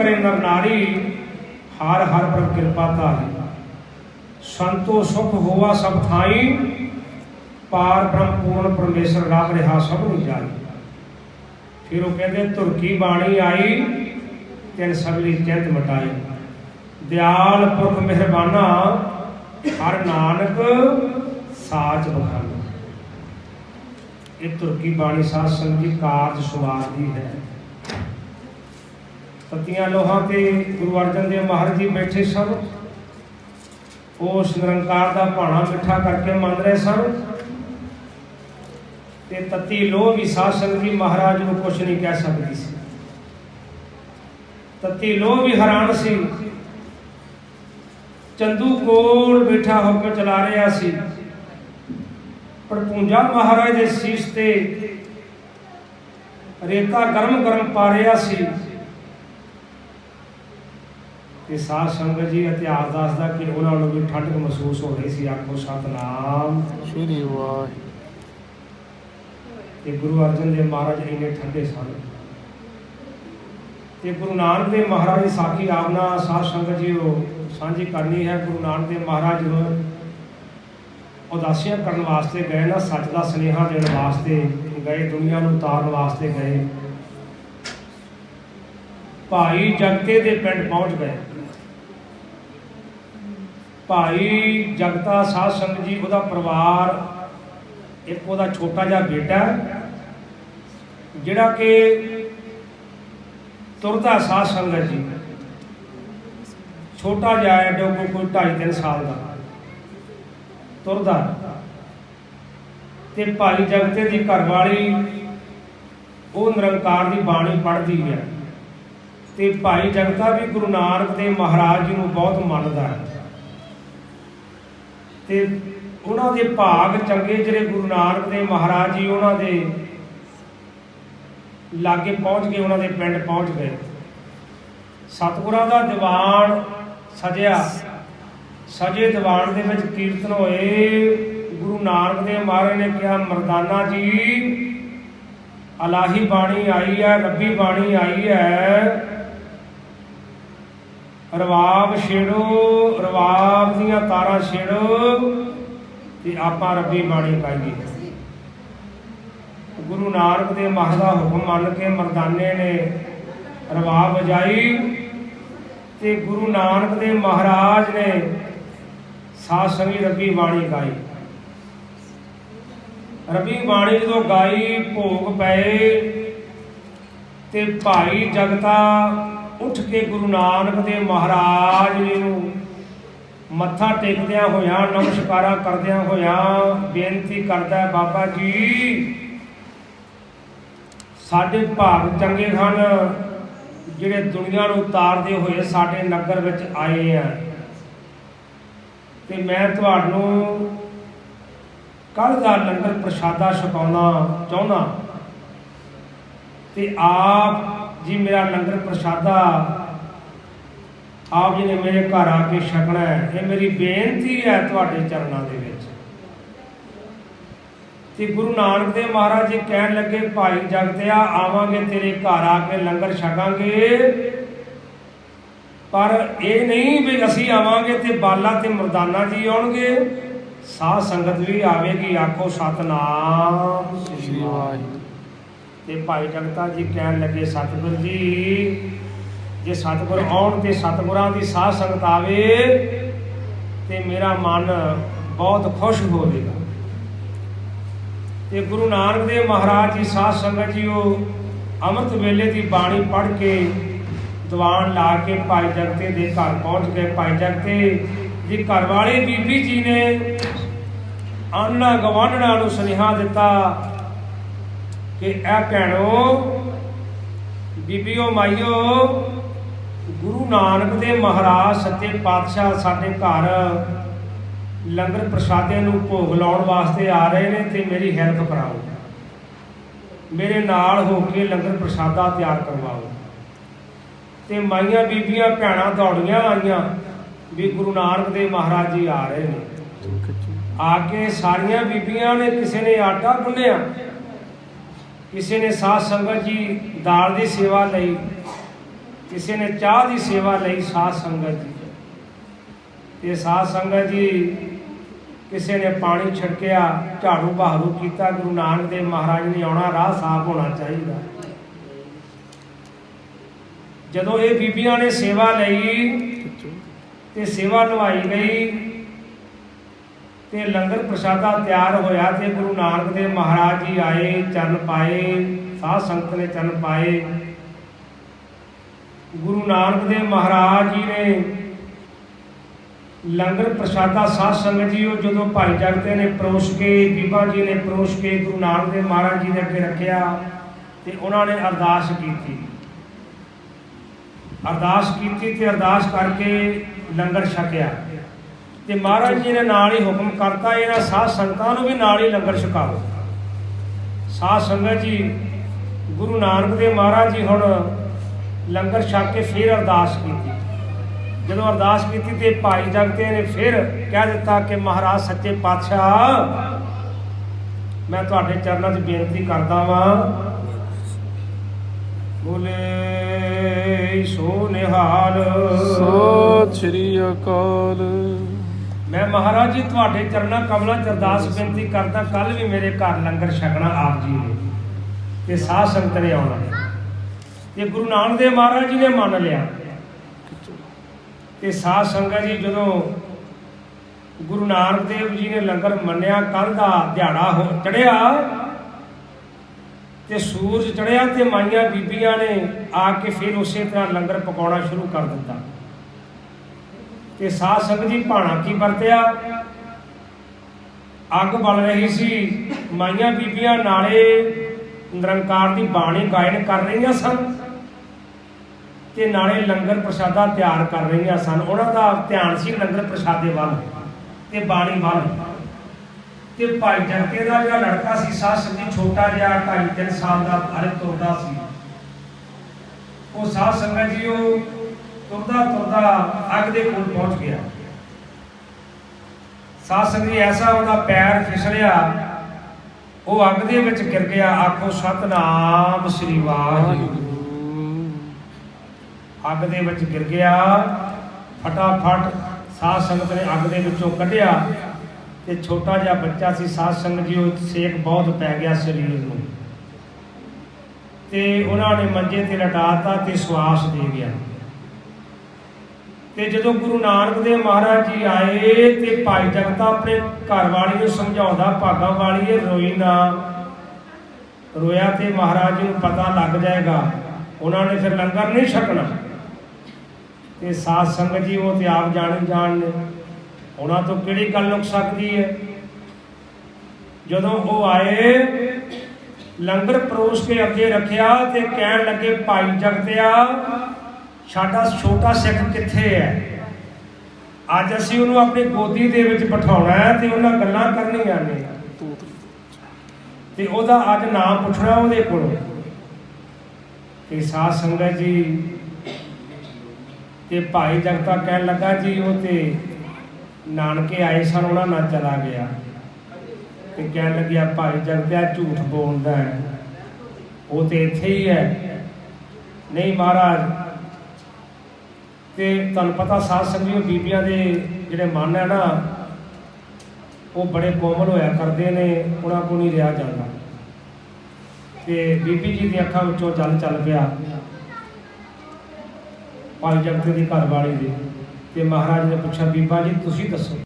ਕਰੇ ਨਰ ਨਾਰੀ ਹਰ ਹਰ ਪ੍ਰਭ ਕਿਰਪਾ ਧਾਰੀ। ਸੰਤੋ ਸੁਖ ਹੋਵਾ ਸਭ ਥਾਈ, ਪਾਰ ਬ੍ਰਹਮ ਪੂਰਨ ਪਰਮੇਸ਼ਰ ਰਾਮ ਰਿਹਾ ਸਭ ਨੂੰ ਜਾਈ। ਫਿਰ ਉਹ ਕਹਿੰਦੇ ਧੁਰਕੀ ਬਾਣੀ ਆਈ, ਤਿੰਨ ਸਗਲੀ ਚਿੰਤ ਮਟਾਈ। ਦਿਆਲ ਪੁਰਖ ਮਿਹਰਬਾਨਾ, ਹਰ ਨਾਨਕ ਸਾਚ ਬਖਾਨਾ। ਇਹ ਤੁਰਕੀ ਬਾਣੀ ਸਾਧ ਸੰਗਤ ਦੀ ਕਾਰਜ ਸੁਵਾਦ ਦੀ ਹੈ। ਪਤੀਆਂ ਲੋਹਾ ਤੇ ਗੁਰੂ ਅਰਜਨ ਦੇਵ ਮਹਾਰਾਜ ਜੀ ਬੈਠੇ ਸਨ। ਉਸ ਨਿਰੰਕਾਰ ਦਾ ਭਾਣਾ ਮਿੱਠਾ ਕਰਕੇ ਮੰਨ ਰਹੇ ਸਨ। ਤੇ ਤਤੀ ਲੋਹ ਵੀ ਸਾਧ ਸੰਗਤ ਜੀ ਮਹਾਰਾਜ ਨੂੰ ਕੁਝ ਨਹੀਂ ਕਹਿ ਸਕਦੀ ਸੀ। ਤਤੀ ਲੋਹ ਵੀ ਹੈਰਾਨ ਸੀ। ਚੰਦੂ ਕੋਲ ਬੈਠਾ ਹੁਕਮ ਚਲਾ ਰਿਹਾ ਸੀ। ਪਰ ਪੂੰਜਾ ਮਹਾਰਾਜ ਦੇ ਸੀਸ ਤੇ ਰੇਤਾ ਗਰਮ ਗਰਮ ਪਾ ਰਿਹਾ ਸੀ। ਤੇ ਸਾਧ ਸੰਗਤ ਜੀ ਇਤਿਹਾਸ ਦੱਸਦਾ ਕਿ ਉਹਨਾਂ ਨੂੰ ਵੀ ਠੰਡਕ ਮਹਿਸੂਸ ਹੋ ਰਹੀ ਸੀ। ਆਖੋ ਸਤਨਾਮ। ਸ਼੍ਰੀ ਵਾਹਿਗੁਰੂ। ਤੇ ਗੁਰੂ ਅਰਜਨ ਦੇਵ ਮਹਾਰਾਜ ਇੰਨੇ ਠੰਡੇ ਸਨ। ਤੇ ਗੁਰੂ ਨਾਨਕ ਦੇਵ ਮਹਾਰਾਜ ਦੀ ਸਾਖੀ ਆਪਣਾ ਸਾਧ ਸੰਗਤ ਜੀ ਉਹ ਸਾਂਝੀ ਕਰਨੀ ਹੈ। ਗੁਰੂ ਨਾਨਕ ਦੇਵ ਮਹਾਰਾਜ ਉਦਾਸੀਆਂ ਕਰਨ ਵਾਸਤੇ ਗਏ ਨਾ ਸੱਚ ਦਾ ਸੁਨੇਹਾ ਦੇਣ ਵਾਸਤੇ ਗਏ ਦੁਨੀਆ ਨੂੰ ਤਾਰਨ ਵਾਸਤੇ ਗਏ। ਭਾਈ ਜਗਤੇ ਦੇ ਪਿੰਡ ਪਹੁੰਚ ਗਏ। ਭਾਈ ਜਗਤਾ ਸਾਧ ਸੰਗਤ ਜੀ, ਉਹਦਾ ਪਰਿਵਾਰ, ਇੱਕ ਉਹਦਾ ਛੋਟਾ ਜਿਹਾ ਬੇਟਾ ਜਿਹੜਾ ਕਿ ਤੁਰਦਾ ਸਾਧ ਸੰਗਤ ਜੀ। ਛੋਟਾ ਜਿਹਾ ਹੈ ਜੋ ਕੋਈ ਕੋਈ 2.5 ਸਾਲ ਦਾ। ਤੁਰਦਾ। ਤੇ ਭਾਈ ਜਗਤੇ ਦੀ ਘਰਵਾਲੀ ਉਹ ਨਿਰੰਕਾਰ ਦੀ ਬਾਣੀ ਪੜ੍ਹਦੀ ਹੈ। ਤੇ ਭਾਈ ਜਗਤਾ ਵੀ ਗੁਰੂ ਨਾਨਕ ਦੇਵ ਮਹਾਰਾਜ ਜੀ ਨੂੰ ਬਹੁਤ ਮੰਨਦਾ ਹੈ। ਤੇ ਉਹਨਾਂ ਦੇ ਭਾਗ ਚੰਗੇ ਜਿਹੜੇ ਗੁਰੂ ਨਾਨਕ ਦੇਵ ਮਹਾਰਾਜ ਜੀ ਉਹਨਾਂ ਦੇ ਲਾਗੇ ਪਹੁੰਚ ਗਏ, ਉਹਨਾਂ ਦੇ ਪਿੰਡ ਪਹੁੰਚ ਗਏ। ਸਤਿਗੁਰਾਂ ਦਾ ਦੀਵਾਨ ਸਜਿਆ। ਸਜੇ ਦੀਵਾਨ ਦੇ ਵਿੱਚ ਕੀਰਤਨ ਹੋਏ। ਗੁਰੂ ਨਾਨਕ ਦੇਵ ਮਹਾਰਾਜ ਨੇ ਕਿਹਾ, ਮਰਦਾਨਾ ਜੀ, ਅਲਾਹੀ ਬਾਣੀ ਆਈ ਹੈ, ਰੱਬੀ ਬਾਣੀ ਆਈ ਹੈ। ਰਵਾਬ ਛੇੜੋ, ਰਵਾਬ ਦੀਆਂ ਤਾਰਾਂ ਛੇੜੋ ਤੇ ਆਪਾਂ ਰੱਬੀ ਬਾਣੀ ਗਾਈਏ ਗੁਰੂ ਨਾਨਕ ਦੇ ਮਹਾਰਾਜ ਹੁਕਮ ਮੰਨ ਕੇ ਮਰਦਾਨੇ ਨੇ ਰਵਾਬ ਵਜਾਈ ਤੇ ਗੁਰੂ ਨਾਨਕ ਦੇ ਮਹਾਰਾਜ ਨੇ ਸਾਧ ਸੰਗੀ ਰੱਬੀ ਬਾਣੀ ਗਾਈ। ਰਬੀ ਬਾਣੀ ਜਦੋਂ ਗਾਈ, ਭੋਗ ਪਏ ਤੇ ਭਾਈ ਜਗਤਾ ਉੱਠ ਕੇ ਗੁਰੂ ਨਾਨਕ ਦੇ ਮਹਾਰਾਜ ਜੀ ਨੂੰ ਮੱਥਾ ਟੇਕਦਿਆਂ ਹੋਇਆਂ, ਨਮਸਕਾਰਾਂ ਕਰਦਿਆਂ ਹੋਇਆਂ ਬੇਨਤੀ ਕਰਦਾ ਬਾਬਾ ਜੀ, ਸਾਡੇ ਭਾਗ ਚੰਗੇ ਹਨ, ਜਿਹੜੇ ਦੁਨੀਆ ਨੂੰ ਉਤਾਰਦੇ ਹੋਏ ਸਾਡੇ ਨਗਰ ਵਿੱਚ ਆਏ ਆ। ਤੇ ਮੈਂ ਤੁਹਾਨੂੰ ਕੱਲ ਦਾ ਲੰਗਰ ਪ੍ਰਸ਼ਾਦਾ ਛਕਾਉਣਾ ਚਾਹੁੰਦਾ। ਤੇ ਆਪ ਜੀ, ਮੇਰਾ ਲੰਗਰ ਪ੍ਰਸ਼ਾਦਾ ਆਪ ਜੀ ਨੇ ਮੇਰੇ ਘਰ ਆ ਕੇ ਛਕਣਾ ਹੈ। ਇਹ ਮੇਰੀ ਬੇਨਤੀ ਹੈ ਤੁਹਾਡੇ ਚਰਨਾਂ ਦੇ ਵਿੱਚ। ਤੇ ਗੁਰੂ ਨਾਨਕ ਦੇਵ ਮਹਾਰਾਜ ਜੀ ਕਹਿਣ ਲੱਗੇ, ਭਾਈ ਜਗਤਿਆ ਆਵਾਂਗੇ ਤੇਰੇ ਘਰ ਆ ਕੇ ਲੰਗਰ ਛਕਾਂਗੇ। ਪਰ ਇਹ ਨਹੀਂ ਵੀ ਅਸੀਂ ਆਵਾਂਗੇ ਤੇ ਬਾਲਾ ਤੇ ਮਰਦਾਨਾ ਜੀ ਆਉਣਗੇ। ਸਾਧ ਸੰਗਤ ਵੀ ਆਵੇਗੀ, ਆਖੋ, ਸਤਨਾਮ ਸ਼੍ਰੀ ਵਾਹਿਗੁਰੂ। ਤੇ ਭਾਈ ਜਗਤਾ ਜੀ ਕਹਿਣ ਲੱਗੇ, ਸਤਿਗੁਰ ਜੀ, ਜੇ ਸਤਿਗੁਰ ਆਉਣ ਤੇ ਸਤਿਗੁਰਾਂ ਦੀ ਸਾਧ ਸੰਗਤ ਆਵੇ ਤੇ ਮੇਰਾ ਮਨ ਬਹੁਤ ਖੁਸ਼ ਹੋਵੇਗਾ। ਤੇ ਗੁਰੂ ਨਾਨਕ ਦੇਵ ਮਹਾਰਾਜ ਜੀ ਸਾਧ ਸੰਗਤ ਜੀ ਉਹ ਅੰਮ੍ਰਿਤ ਵੇਲੇ ਦੀ ਬਾਣੀ ਪੜ੍ਹ ਕੇ ਦੀਵਾਨ ਲਾ ਕੇ ਭਾਈ ਜਗਤੇ ਦੇ ਘਰ ਪਹੁੰਚ ਗਏ। ਭਾਈ ਜਗਤੇ ਦੀ ਘਰਵਾਲੀ ਬੀਬੀ ਜੀ ਨੇ ਆਨਾ ਗਵਾਂਢਣਾ ਨੂੰ ਸੁਨੇਹਾ ਦਿੱਤਾ ਕਿ ਇਹ ਭੈਣੋ, ਬੀਬੀਓ, ਮਾਈਓ, ਗੁਰੂ ਨਾਨਕ ਦੇ ਮਹਾਰਾਜ, ਸੱਚੇ ਪਾਤਸ਼ਾਹ ਸਾਡੇ ਘਰ ਲੰਗਰ ਪ੍ਰਸ਼ਾਦੇ ਨੂੰ ਭੋਗ ਲਾਉਣ ਵਾਸਤੇ ਆ ਰਹੇ ਨੇ ਤੇ ਮੇਰੀ ਹੈਲਪ ਕਰਾਓ। ਮੇਰੇ ਨਾਲ ਹੋ ਕੇ ਲੰਗਰ ਪ੍ਰਸ਼ਾਦਾ ਤਿਆਰ ਕਰਵਾਓ। ਤੇ ਮਾਈਆਂ, ਬੀਬੀਆਂ, ਭੈਣਾਂ, ਦੌੜੀਆਂ ਆਈਆਂ ਵੀ ਗੁਰੂ ਨਾਨਕ ਦੇ ਮਹਾਰਾਜ ਜੀ ਆ ਰਹੇ ਨੇ। ਆ ਕੇ ਸਾਰੀਆਂ ਬੀਬੀਆਂ ਨੇ ਕਿਸੇ ਨੇ ਆਟਾ ਗੁੰਨਿਆ। ਕਿਸੇ ਨੇ ਸਾਧ ਸੰਗਤ ਜੀ ਦਾਲ ਦੀ ਸੇਵਾ ਲਈ, ਕਿਸੇ ਨੇ ਚਾਹ ਦੀ ਸੇਵਾ ਲਈ ਸਾਧ ਸੰਗਤ ਜੀ। ਤੇ ਸਾਧ ਸੰਗਤ ਜੀ ਕਿਸੇ ਨੇ ਪਾਣੀ ਛਿੜਕਿਆ ਝਾੜੂ ਬਹਾਰੂ ਕੀਤਾ, ਗੁਰੂ ਨਾਨਕ ਦੇਵ ਮਹਾਰਾਜ ਨੇ ਆਉਣਾ, ਰਾਹ ਸਾਫ਼ ਹੋਣਾ ਚਾਹੀਦਾ। ਜਦੋਂ ਇਹ ਬੀਬੀਆਂ ਨੇ ਸੇਵਾ ਲਈ ਤੇ ਸੇਵਾ ਨਿਭਾਈ ਗਈ ਤੇ ਲੰਗਰ ਪ੍ਰਸ਼ਾਦਾ ਤਿਆਰ ਹੋਇਆ ਤੇ ਗੁਰੂ ਨਾਨਕ ਦੇਵ ਮਹਾਰਾਜ ਜੀ ਆਏ, ਚਰਨ ਪਾਏ, ਸਾਧ ਸੰਗਤ ਨੇ ਚਰਨ ਪਾਏ। ਗੁਰੂ ਨਾਨਕ ਦੇਵ ਮਹਾਰਾਜ ਜੀ ਨੇ ਲੰਗਰ ਪ੍ਰਸ਼ਾਦਾ ਸਾਧ ਸੰਗਤ ਜੀ ਉਹ ਜਦੋਂ ਭਾਈ ਜਗਤੇ ਨੇ ਪਰੋਸ ਕੇ, ਬੀਬਾ ਜੀ ਨੇ ਪਰੋਸ ਕੇ, ਗੁਰੂ ਨਾਨਕ ਦੇਵ ਮਹਾਰਾਜ ਜੀ ਦੇ ਅੱਗੇ ਰੱਖਿਆ ਤੇ ਉਹਨਾਂ ਨੇ ਅਰਦਾਸ ਕੀਤੀ। ਅਰਦਾਸ ਕੀਤੀ ਤੇ ਅਰਦਾਸ ਕਰਕੇ ਲੰਗਰ ਛਕਿਆ। ਤੇ ਮਹਾਰਾਜ ਜੀ ਨੇ ਨਾਲ ਹੀ ਹੁਕਮ ਕਰਤਾ, ਇਹਨਾਂ ਸਾਧ ਸੰਗਤਾਂ ਨੂੰ ਵੀ ਨਾਲ ਹੀ ਲੰਗਰ ਛਕਾਓ ਸਾਧ ਸੰਗਤ ਜੀ, ਗੁਰੂ ਨਾਨਕ ਦੇਵ ਮਹਾਰਾਜ ਜੀ ਹੁਣ ਲੰਗਰ ਛਕ ਕੇ ਫਿਰ ਅਰਦਾਸ ਕੀਤੀ। ਜਦੋਂ ਅਰਦਾਸ ਕੀਤੀ ਤੇ ਭਾਈ ਜਗਤੇ ਨੇ ਫਿਰ ਕਹਿ ਦਿੱਤਾ ਕਿ ਮਹਾਰਾਜ ਸੱਚੇ ਪਾਤਸ਼ਾਹ, ਮੈਂ ਤੁਹਾਡੇ ਚਰਨਾਂ 'ਚ ਬੇਨਤੀ ਕਰਦਾ ਵਾਂ। ਬੋਲੇ, ਸੋ ਨਿਹਾਲ। ਸਤਿ ਸ੍ਰੀ ਅਕਾਲ। ਮੈਂ ਮਹਾਰਾਜ ਜੀ, ਤੁਹਾਡੇ ਚਰਨਾਂ ਕਮਲਾਂ 'ਚ ਅਰਦਾਸ ਬੇਨਤੀ ਕਰਦਾ ਕੱਲ ਵੀ ਮੇਰੇ ਘਰ ਲੰਗਰ ਛਕਣਾ ਆਪ ਜੀ ਨੇ ਤੇ ਸਾਧ ਸੰਗਤ ਨੇ ਆਉਣਾ। ਤੇ ਗੁਰੂ ਨਾਨਕ ਦੇਵ ਮਹਾਰਾਜ ਜੀ ਨੇ ਮੰਨ ਲਿਆ। ਤੇ ਸਾਧ ਸੰਗਤ ਜੀ, ਜਦੋਂ ਗੁਰੂ ਨਾਨਕ ਦੇਵ ਜੀ ਨੇ ਲੰਗਰ ਮੰਨਿਆ ਕੱਲ ਦਾ ਦਿਹਾੜਾ ਹੋ ਚੜਿਆ ਤੇ ਸੂਰਜ ਚੜਿਆ ਤੇ ਮਾਈਆਂ ਬੀਬੀਆਂ ਨੇ ਆ ਕੇ ਫਿਰ ਉਸੇ ਤਰ੍ਹਾਂ ਲੰਗਰ ਪਕਾਉਣਾ ਸ਼ੁਰੂ ਕਰ ਦਿੱਤਾ। ਤੇ ਸਾਧ ਸੰਗਤ ਜੀ ਭਾਣਾ ਕੀ ਵਰਤਿਆ? ਅੱਗ ਬਲ ਰਹੀ ਸੀ, ਮਾਈਆਂ ਬੀਬੀਆਂ ਨਾਲੇ ਨਿਰੰਕਾਰ ਦੀ ਬਾਣੀ ਗਾਇਨ ਕਰ ਰਹੀਆਂ ਸਨ ਤੇ ਨਾਲੇ ਲੰਗਰ ਪ੍ਰਸ਼ਾਦਾ ਤਿਆਰ ਕਰ ਰਹੀਆਂ ਸਨ। ਉਹਨਾਂ ਦਾ ਧਿਆਨ ਸੀ ਲੰਗਰ ਪ੍ਰਸ਼ਾਦੇ ਵੱਲ ਤੇ ਬਾਣੀ ਵੱਲ। ਤੇ ਭਾਈ ਜਨਕੇ ਦਾ ਜਿਹੜਾ ਲੜਕਾ ਸੀ, ਸਾਧ ਸੰਗਤ ਛੋਟਾ ਜਿਹਾ, ਢਾਈ ਤਿੰਨ ਸਾਲ ਦਾ ਹਰੇ ਤੁਰਦਾ ਸੀ। ਉਹ ਸਾਧ ਸੰਗਤ ਜੀ ਉਹ ਤੁਰਦਾ ਤੁਰਦਾ ਅੱਗ ਦੇ ਕੋਲ ਪਹੁੰਚ ਗਿਆ। ਸਾਧ ਸੰਗਤ ਜੀ ਐਸਾ ਉਹਦਾ ਪੈਰ ਫਿਸਲਿਆ, ਉਹ ਅੱਗ ਦੇ ਵਿੱਚ ਗਿਰ ਗਿਆ, ਆਖੋ, ਸਤਨਾਮ ਸ੍ਰੀ ਵਾਹਿਗੁਰੂ। ਅੱਗ ਦੇ ਵਿੱਚ ਗਿਰ ਗਿਆ, ਫਟਾਫਟ ਸਾਧ ਸੰਗਤ ਨੇ ਅੱਗ ਦੇ ਵਿੱਚੋਂ ਕੱਢਿਆ ਤੇ ਛੋਟਾ ਜਿਹਾ ਬੱਚਾ ਸੀ, ਸਾਧ ਸੰਗਤ ਜੀ, ਉਹ ਸੇਕ ਬਹੁਤ ਪੈ ਗਿਆ ਸਰੀਰ ਨੂੰ। ਤੇ ਉਹਨਾਂ ਨੇ ਮੰਜੇ ਤੇ ਲਟਾਤਾ ਤੇ ਸਵਾਸ ਦੇ ਗਿਆ। ਤੇ ਜਦੋਂ ਗੁਰੂ ਨਾਨਕ ਦੇਵ ਮਹਾਰਾਜ ਜੀ ਆਏ ਤੇ ਭਾਈ ਜਗਤਾ ਆਪਣੇ ਘਰ ਵਾਲੀ ਨੂੰ ਸਮਝਾਉਂਦਾ, ਭਾਗਾ ਵਾਲੀਏ ਰੋਈ ਨਾ। ਰੋਇਆ ਤੇ ਮਹਾਰਾਜ ਜੀ ਨੂੰ ਪਤਾ ਲੱਗ ਜਾਏਗਾ। ਉਹਨਾਂ ਨੇ ਫਿਰ ਲੰਗਰ ਨਹੀਂ ਛਕਣਾ। ਤੇ ਸਾਧ ਸੰਗਤ ਜੀ ਉਹ ਤੇ ਆਪ ਜਾਣ ਜਾਣ ਨੇ। ਉਹਨਾਂ ਤੋਂ ਕਿਹੜੀ ਗੱਲ ਲੁਕ ਸਕਦੀ ਹੈ? ਜਦੋਂ ਉਹ ਆਏ, ਲੰਗਰ ਪਰੋਸ ਕੇ ਅੱਗੇ ਰੱਖਿਆ ਤੇ ਕਹਿਣ ਲੱਗੇ, ਭਾਈ ਜਗਤਿਆ ਸਾਡਾ ਛੋਟਾ ਸਿੱਖ ਕਿੱਥੇ ਹੈ? ਅੱਜ ਅਸੀਂ ਉਹਨੂੰ ਆਪਣੀ ਗੋਦੀ ਦੇ ਵਿੱਚ ਬਿਠਾਉਣਾ ਹੈ ਤੇ ਉਹਨਾਂ ਗੱਲਾਂ ਕਰਨੀਆਂ ਨੇ। ਤੇ ਉਹਦਾ ਅੱਜ ਨਾਮ ਪੁੱਛਣਾ ਉਹਦੇ ਕੋਲ। ਤੇ ਸਾਧ ਸੰਗਤ ਜੀ, ਤੇ ਭਾਈ ਜਗਤਾ ਕਹਿਣ ਲੱਗਾ ਜੀ, ਉਹ ਤੇ ਨਾਨਕੇ ਆਏ ਸਨ, ਉਹਨਾਂ ਨਾਲ ਚਲਾ ਗਿਆ। ਤੇ ਕਹਿਣ ਲੱਗਿਆ, ਭਾਈ ਜਗਤਿਆ ਝੂਠ ਬੋਲਦਾ ਹੈ। ਉਹ ਤੇ ਇੱਥੇ ਹੀ ਹੈ। ਨਹੀਂ ਮਹਾਰਾਜ ਤੇ ਤੁਹਾਨੂੰ ਪਤਾ ਸਾਧ ਸੰਗਤ ਬੀਬੀਆਂ ਦੇ ਜਿਹੜੇ ਮਨ ਹੈ ਨਾ, ਉਹ ਬੜੇ ਕੋਮਲ ਹੋਇਆ ਕਰਦੇ ਨੇ, ਉਹਨਾਂ ਕੋ ਨਹੀਂ ਰਿਹਾ ਜਾਂਦਾ। ਤੇ ਬੀਬੀ ਜੀ ਦੀ ਅੱਖਾਂ ਵਿੱਚੋਂ ਜਲ ਚੱਲ ਪਿਆ, ਭਾਈ ਜਗਤ ਦੀ ਘਰ ਵਾਲੀ ਦੇ। ਤੇ ਮਹਾਰਾਜ ਨੇ ਪੁੱਛਿਆ, ਬੀਬਾ ਜੀ, ਤੁਸੀਂ ਦੱਸੋ।